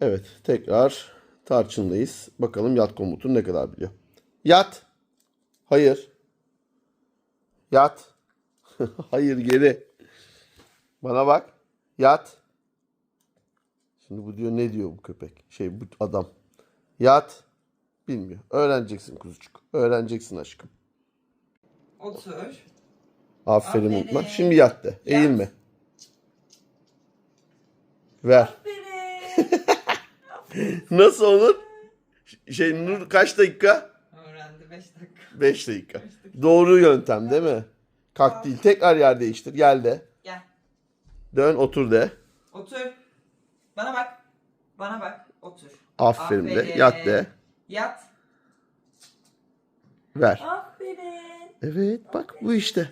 Evet tekrar tarçındayız. Bakalım yat komutunu ne kadar biliyor. Yat. Hayır. Yat. Hayır geri. Bana bak. Yat. Şimdi bu diyor ne diyor bu köpek? Şey bu adam. Yat. Bilmiyor. Öğreneceksin kuzucuk. Öğreneceksin aşkım. Otur. Aferin Aferin. unutma. Şimdi yat de. Eğilme. Ver. Aferin. Nasıl olur? Şey Nur kaç dakika? Öğrendi 5 dakika. 5 dakika. Doğru yöntem değil mi? Kalk değil. Tekrar yer değiştir. Gel de. Gel. Dön otur de. Otur. Bana bak. Bana bak. Otur. Aferin, de. Yat de. Yat. Ver. Aferin. Evet bak bu işte.